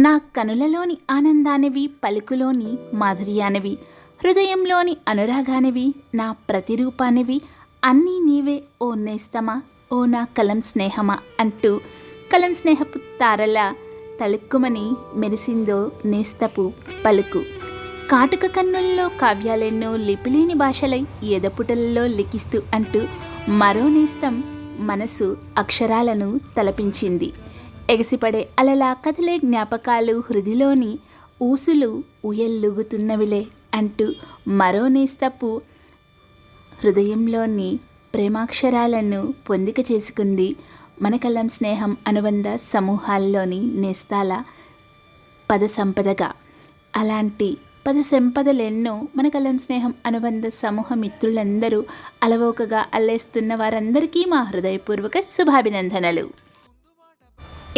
నా కనులలోని ఆనందానివి పలుకులోని మాధుర్యానివి హృదయంలోని అనురాగానివి నా ప్రతిరూపానివి అన్నీ నీవే ఓ నేస్తమా ఓ నా కలం స్నేహమా అంటూ కలం స్నేహపు తారల తలుక్కుమని మెరిసిందో నేస్తపు పలుకు. కాటుక కన్నుల్లో కావ్యాలెన్నో లిపిలేని భాషలై ఎదపుటలలో లిఖిస్తూ అంటూ మరో నేస్తం మనసు అక్షరాలను తలపించింది. ఎగసిపడే అలలా కదిలే జ్ఞాపకాలు హృదిలోని ఊసులు ఉయల్లుగుతున్నవిలే అంటూ మరో నేస్తపు హృదయంలోని ప్రేమాక్షరాలను పొందిక చేసుకుంది మన కలం స్నేహం అనుబంధ సమూహాల్లోని నేస్తాల పద సంపదగా అలాంటి పద సంపదలెన్నో మన కలం స్నేహం అనుబంధ సమూహ మిత్రులందరూ అలవోకగా అల్లేస్తున్న వారందరికీ మా హృదయపూర్వక శుభాభినందనలు.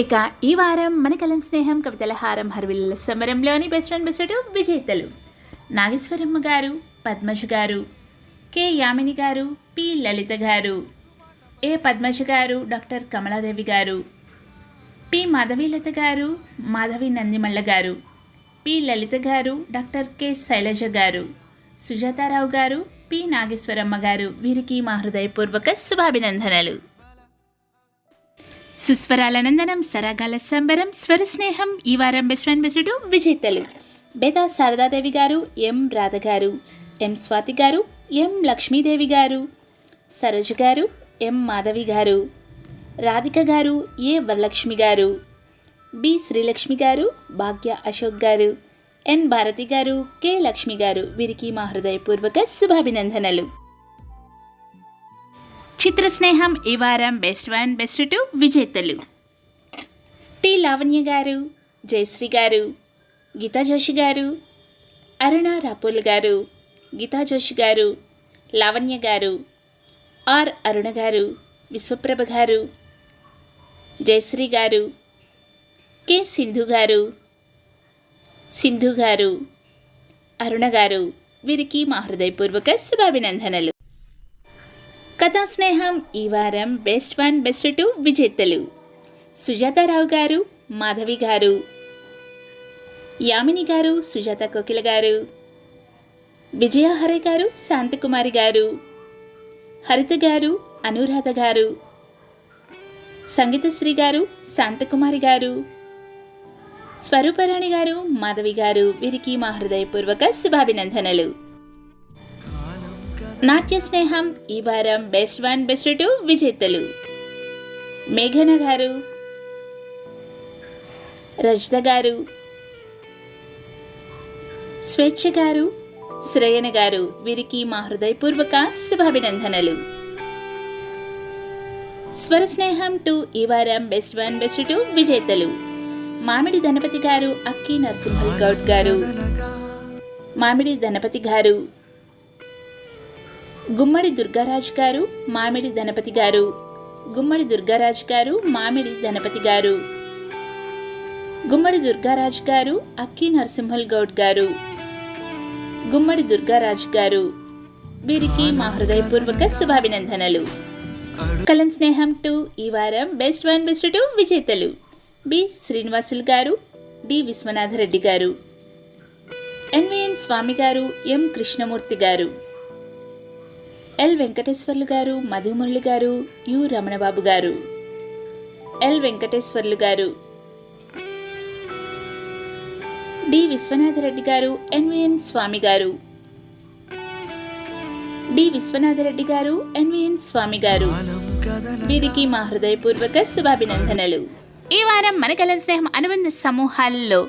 ఇక ఈ వారం మన కలం స్నేహం కవితల హారం హర్విల్ల సమరంలోని బెస్ట్ ఫ్రెండ్ బెస్ట్ విజేతలు నాగేశ్వరమ్మ గారు పద్మజ గారు కె యామిని గారు పి లలిత గారు ఏ పద్మజ గారు డాక్టర్ కమలాదేవి గారు పి మాధవీలత గారు మాధవి నందిమల్ల గారు పి లలిత గారు డాక్టర్ కె శైలజ గారు సుజాతారావు గారు పి నాగేశ్వరమ్మ గారు వీరికి మా హృదయపూర్వక శుభాభినందనలు. సుస్వరాలనందనం సరాగాల సంబరం స్వర స్నేహం ఈ వారం బెస్ట్ ఫ్రెండ్ బెస్టుడు విజేతలు బేదా శారదాదేవి గారు ఎం రాధ గారు ఎం స్వాతి గారు ఎం లక్ష్మీదేవి గారు సరోజ గారు ఎం మాధవి గారు రాధిక గారు ఏ వరలక్ష్మి గారు బి శ్రీలక్ష్మి గారు భాగ్య అశోక్ గారు ఎన్ భారతి గారు కె లక్ష్మి గారు వీరికి మా హృదయపూర్వక శుభాభినందనలు. చిత్ర స్నేహం ఈ వారం బెస్ట్ వన్ బెస్ట్ టూ విజేతలు. టి. లావణ్య గారు జయశ్రీ గారు గీతా జోషి గారు అరుణ రాపుల్ గారు గీతా జోషి గారు లావణ్య గారు ఆర్. అరుణ గారు విశ్వప్రభ గారు జయశ్రీ గారు కె. సింధు గారు సింధు గారు అరుణ గారు వీరికి మా హృదయపూర్వక శుభాభినందనలు. కథా స్నేహం ఈ వారం బెస్ట్ వన్ బెస్ట్ టూ విజేతలు. సుజాతారావు గారు మాధవి గారు. యామిని గారు సుజాత కోకిల గారు. విజయ హరే గారు శాంతకుమారి గారు. హరిత గారు అనురాధ గారు. సంగీతశ్రీ గారు శాంతకుమారి గారు. స్వరూపరాణి గారు మాధవి గారు. వీరికి మా హృదయపూర్వక శుభాభినందనలు. నాట్య స్నేహం ఈ వారం బెస్ట్ వన్ బెస్ట్ టూ విజేతలు. మేఘన గారు. రజిత గారు. స్వేచ్ఛ గారు. శ్రేయన గారు. వీరికి మా హృదయపూర్వక శుభాభినందనలు. స్వర స్నేహం టూ ఈ వారం బెస్ట్ వన్ బెస్ట్ టూ విజేతలు. మామిడి ధనపతి గారు అక్కి నరసింహల్ గౌడ్ గారు. మామిడి ధనపతి గారు. గుమ్మడి దుర్గారాజు గారు మామిడి ధనపతి గారు. గుమ్మడి దుర్గారాజు గారు మామిడి ధనపతి గారు. గుమ్మడి దుర్గారాజు గారు అక్కి నరసింహల్ గౌడ్ గారు. గుమ్మడి దుర్గారాజు గారు. వీరికి మా హృదయపూర్వక శుభాభినందనలు. కలం స్నేహం టూ ఈ వారం బెస్ట్ వన్ బెస్ట్ టూ విజేతలు. బి శ్రీనివాసులు గారు డి విశ్వనాథరెడ్డి గారు. ఎన్విఎన్ స్వామి గారు ఎం కృష్ణమూర్తి గారు. ఎల్ వెంకటేశ్వర్లు గారు మధుమురళి గారు యు రమణబాబు గారు. ఎల్ వెంకటేశ్వర్లు గారు. డి విశ్వనాథరెడ్డి గారు ఎన్విఎన్ స్వామి గారు. డి విశ్వనాథరెడ్డి గారు ఎన్విఎన్ స్వామి గారు. వీరికి మా హృదయపూర్వక శుభాభినందనలు. ఈ వారం మన కలం స్నేహం అనుబంధ సమూహాల్లో